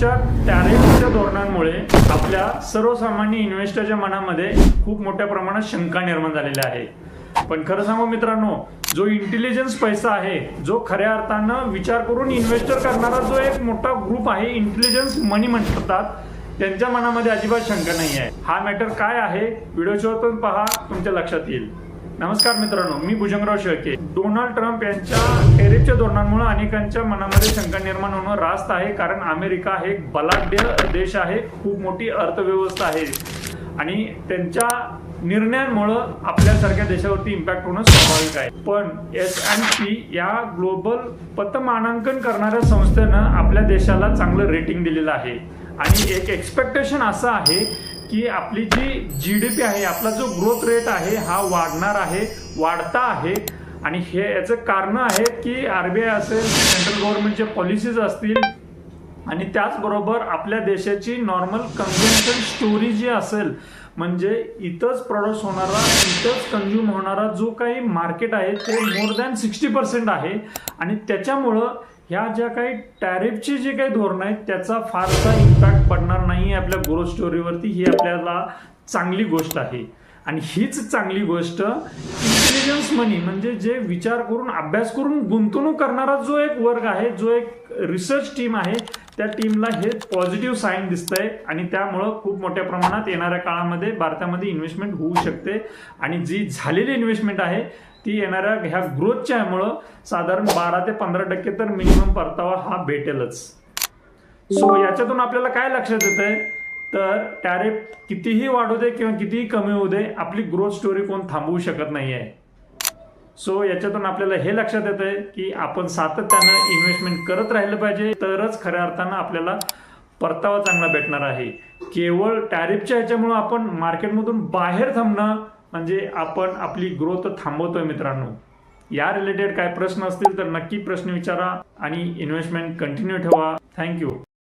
ट्रम्पच्या टॅरिफच्या धोरणांमुळे आपल्या सर्वसामान्य इन्व्हेस्टरच्या मनामध्ये खूप मोठ्या प्रमाणात शंका निर्माण झालेल्या आहे. पण खरं सांगू मित्रांनो जो इंटेलिजन्स पैसा आहे जो खऱ्या अर्थानं विचार करून इन्व्हेस्टर करणारा जो एक मोठा ग्रुप आहे इंटेलिजन्स मनी म्हणतात त्यांच्या मनामध्ये अजिबात शंका नाही आहे हा मॅटर काय आहे? व्हिडिओ शेवटून पहा तुमच्या लक्षात येईल. नमस्कार मित्रांनो मी भुजंगराव शेळके. डोनाल्ड ट्रम्प यांच्या टेरिफच्या धोरणांमुळे अनेकांच्या मनामध्ये शंका निर्माण होणं रास्त आहे कारण अमेरिका हे एक बलाढ्य देश आहे खूप मोठी अर्थव्यवस्था आहे. आणि त्यांच्या निर्णयांमुळं आपल्यासारख्या देशावरती इम्पॅक्ट होणं स्वाभाविक आहे. पण एस अँड पी या ग्लोबल पतमानांकन करणाऱ्या संस्थेनं आपल्या देशाला चांगलं रेटिंग दिलेलं आहे. आणि एक एक्सपेक्टेशन असं आहे की आपली जी जी डी पी आहे आपला जो ग्रोथ रेट आहे हा वाढणार आहे वाढता आहे. आणि हे याचं कारण आहेत की आर बी आय असेल सेंट्रल गव्हर्नमेंटच्या पॉलिसीज असतील आणि त्याचबरोबर आपल्या देशाची नॉर्मल कन्झम्पन स्टोरी जी असेल म्हणजे इथंच प्रोड्यूस होणारा इथंच कन्झ्युम होणारा जो काही मार्केट आहे ते मोर दॅन सिक्स्टी पर्सेंट आहे. आणि त्याच्यामुळं ह्या ज्या काही टॅरिफची जी काही धोरणं आहेत त्याचा फारसा इम्पॅक्ट पडणार नाही आपल्या ग्रोथ स्टोरीवरती ही आपल्याला चांगली गोष्ट आहे. आणि हीच चांगली गोष्ट इंटेलिजन्स मनी म्हणजे जे विचार करून अभ्यास करून गुंतवणूक करणारा जो एक वर्ग आहे जो एक रिसर्च टीम आहे त्या टीमला हे पॉझिटिव्ह साईन दिसतंय. आणि त्यामुळं खूप मोठ्या प्रमाणात येणाऱ्या काळामध्ये भारतामध्ये इन्व्हेस्टमेंट होऊ शकते. आणि जी झालेली इन्व्हेस्टमेंट आहे ती येणाऱ्या ह्या ग्रोथच्या यामुळं साधारण बारा ते पंधरा टक्के तर मिनिमम परतावा हा भेटेलच. सो याच्यातून आपल्याला काय लक्षात येत आहे तर टॅरिफ कितीही वाढू दे किंवा कितीही कमी होऊ दे आपली ग्रोथ स्टोरी कोण थांबवू शकत नाही आहे सो याच्यातून आपल्याला हे लक्षात येत आहे की आपण सातत्यानं इन्व्हेस्टमेंट करत राहिलं पाहिजे तरच खऱ्या अर्थानं आपल्याला परतावा चांगला भेटणार आहे. केवळ टॅरिफच्या ह्याच्यामुळं आपण मार्केटमधून बाहेर थांबणं म्हणजे आपण आपली ग्रोथ थांबवतोय मित्रांनो. या रिलेटेड काय प्रश्न असतील तर नक्की प्रश्न विचारा आणि इन्व्हेस्टमेंट कंटिन्यू ठेवा. थँक्यू